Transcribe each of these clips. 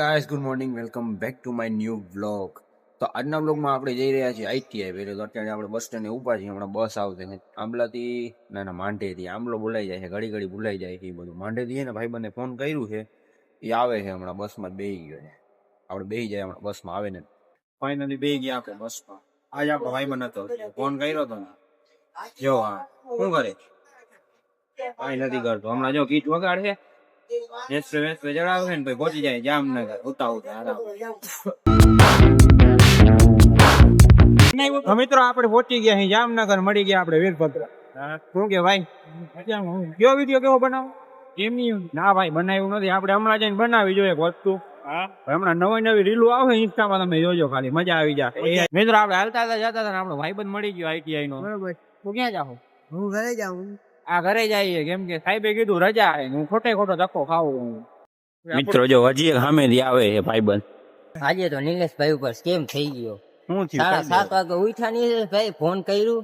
Guys good morning welcome back to my new vlog તો આજના બ્લોગમાં આપણે જઈ રહ્યા છીએ આઈટીઆઈ પહેલે તો અત્યારે આપણે બસ સ્ટેન્ડે ઊભા છીએ. હમણાં બસ આવશે ને આંબલાથી, ના ના માંડેથી આંબલો બોલાઈ જાય છે ઘડી ઘડી બોલાઈ જાય છે એ બધું. માંડેથી છે ને ભાઈબંધને ફોન કર્યું છે. એ આવે છે હમણાં બસમાં બેહી ગયો છે. આપણે બેહી જાય હમણાં બસમાં આવે ને. ફાઇનલી બેહી ગયા આપણે બસમાં આજ આપણો ભાઈબંધ હતો. ફોન કર્યો હતો ને. જો હા, શું કરે? કાંઈ નથી કરતો. હમણાં જો ગીત વગાડશે એક્સપ્રેસ એક્સપ્રેસ ચડાવે ને પછી પહોંચી જાય જામનગર ઉતા ઉતા આરામ મિત્રો આપણે પહોંચી ગયા અહીં જામનગર મળી ગયા આપણે વીરભદ્ર. શું કે ભાઈ? કયો વીડિયો કેવો બનાવો? એમની ના ભાઈ બનાવ્યું નથી. આપણે હમણાં જઈને બનાવી જોઈએ વસ્તુ. હમણાં નવી નવી રીલો આવે ઇન્સ્ટામાં તમે જોજો ખાલી મજા આવી જાય. મિત્રો આપણે હાલતા હતા જતા હતા આપણો ભાઈબંધ મળી ગયો આઈટીઆઈ નો. બરોબર. તું ક્યાં જાઓ હું ઘરે જાઉં. આ ઘરે જઈએ કેમ કે સાહેબે કીધું રજા હું ખોટે ખોટો ધક્કો ખાવું મિત્રો જો હજી એક સામેથી આવે છે ભાઈબંધ. આજે તો નિલેશભાઈ ઉપર સ્કેમ થઈ ગયો. શું સાડા સાત વાગે ઉઠ્યા નિલેશભાઈ ફોન કર્યું.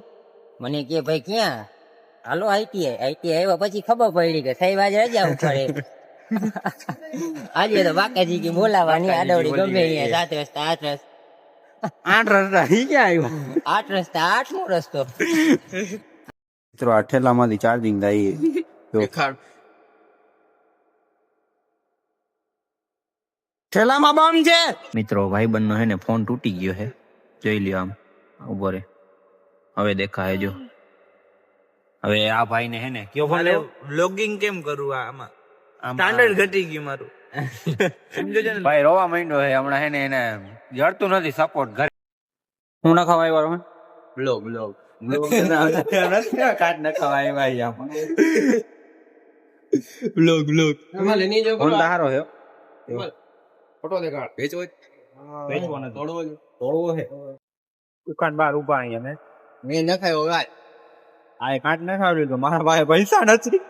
મને કે ભાઈ ક્યાં? હાલો આઈટીઆઈ આઈટીઆઈ આવ્યા પછી ખબર પડી કે સાહેબ આજે રજા ઉઠાડે. આજે તો બાકાજી કે બોલાવાની આડવડી ગમે અહીંયા સાત રસ્તા આઠ રસ્તા. આઠ રસ્તા ક્યાં આવ્યો? આઠ રસ્તા આઠમો રસ્તો. મિત્રો આ ઠેલામાંથી ચાર્જિંગ થાય ઠેલામાં બંધ છે! મિત્રો ભાઈબંધનો હે ને ફોન તૂટી ગયો હે. જોઈ લ્યો આમ ઊભો રે. હવે દેખાય જો. હવે આ ભાઈ ને હે ને કયો ફોન લોગિંગ કેમ કરું આમાં? સ્ટાન્ડર્ડ ઘટી ગયું મારું. સમજો છો ભાઈ રોવા માંડ્યો હે. હમણાં હે ને એને જડતું નથી સપોર્ટ ઘરે. હું ના વાળો બ્લોગ બ્લોગ કાટ ન ખવાય ભાઈ બ્લોગ બ્લોગ ફોન તો હારો છે ફોટો દેખાડ વેચવો વેચવો નથી. તોડવો તોડવો છે દુકાન બહાર ઊભા અહીંયા મેં મેં નખાયો ભાઈ આ કાટ નખાવ્યું તો મારા ભાઈ પૈસા નથી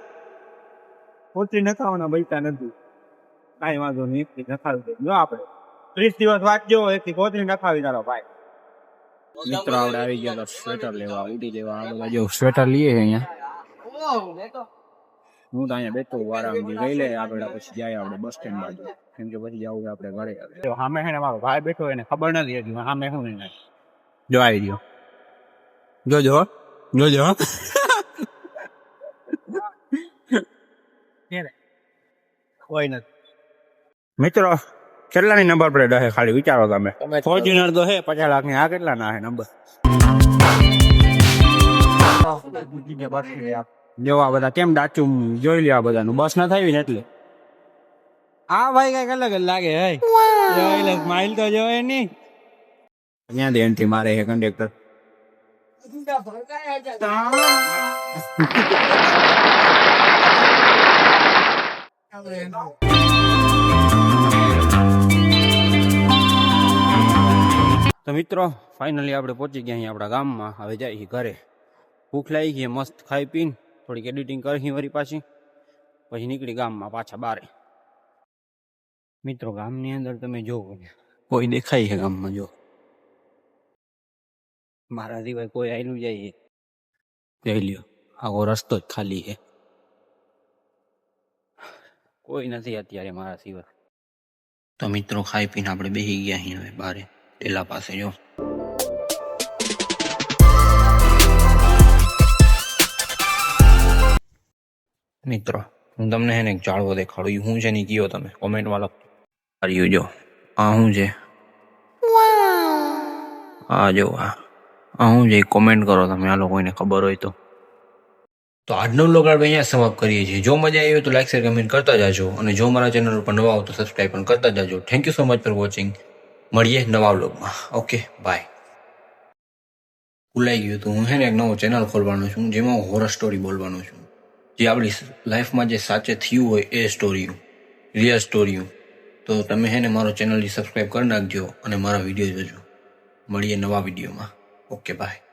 પોતી નખાવાના પૈસા નથી કાંઈ વાંધો નહીં નખાવી દે જો આપણે ત્રીસ દિવસ વાંચજો એકથી કોતરી નખાવી તારો ભાઈ મિત્રો આવડે આવી ગયા તો સ્વેટર લેવા ઉડી લેવા આ બધા જો સ્વેટર લઈએ અહીંયા. હું તો અહીંયા બેઠો આરામથી ગઈ લે આગળ પછી જાય આપણે બસ સ્ટેન્ડ બાજુ. કેમ કે પછી જવું આપણે ઘરે જો સામે છે ને મારો ભાઈ બેઠો એને ખબર નથી હતી સામે શું એને જો આવી ગયો. જોજો જોજો કોઈ નથી. મિત્રો કેટલાની નંબર પ્લેટ હશે ખાલી વિચારો તમે? ફોર્ચ્યુનર તો હે પચાસ લાખની આ કેટલા ના હે નંબર જોવા બધા કેમ ડાચું જોઈ લ્યો આ બધાનું? બસ ના થાય ને એટલે? આ ભાઈ કંઈક અલગ જ લાગે હે. જોઈ લે સ્માઈલ તો જોવે નહીં. ક્યાંથી એન્ટ્રી મારે હે કંડક્ટર તો મિત્રો ફાઇનલી આપણે પહોંચી ગયા અહીં આપણા ગામમાં. હવે જઈએ ઘરે. ભૂખ લાગી ગઈ, મસ્ત ખાઈ પીને થોડીક એડિટિંગ કરી વળી પાછી. પછી નીકળી ગામમાં પાછા બારે. મિત્રો, ગામની અંદર તમે જોવો કોઈ દેખાય છે ગામમાં, જો. મારા સિવાય કોઈ આવેલું જાય જોઈ લ્યો, આખો રસ્તો જ ખાલી છે. કોઈ નથી અત્યારે મારા સિવાય. તો મિત્રો, ખાઈ પીને આપણે બેસી ગયા અહીં હવે બારે. ટેલા પાસે જો મિત્રો હું તમને હે ને એક જાળવો દેખાડું હું છે ની કયો તમે કોમેન્ટમાં લખો કર્યું જો આ શું છે આ જો આ આ શું છે કોમેન્ટ કરો તમે આ લોકોને ખબર હોય તો તો આજનો લોકો આપણે અહીંયા સમાપ્ત કરીએ છીએ જો મજા આવી હોય તો લાઈક શેર કમેન્ટ કરતા જાજો અને જો મારા ચેનલ ઉપર નવા હો તો સબસ્ક્રાઈબ પણ કરતા જાજો thank you so much for watching મળીએ નવા વ્લોગમાં. ઓકે બાય ભૂલાઈ ગયું હતું. હું હે ને એક નવો ચેનલ ખોલવાનો છું, જેમાં હું હોરર સ્ટોરી બોલવાનો છું. જે આપણી લાઈફમાં જે સાચે થયું હોય એ સ્ટોરીઓ રિયલ સ્ટોરીઓ તો તમે હે ને મારો ચેનલ સબસ્ક્રાઈબ કરી નાખજો અને મારા વીડિયો જોજો. મળીએ નવા વિડીયોમાં ઓકે બાય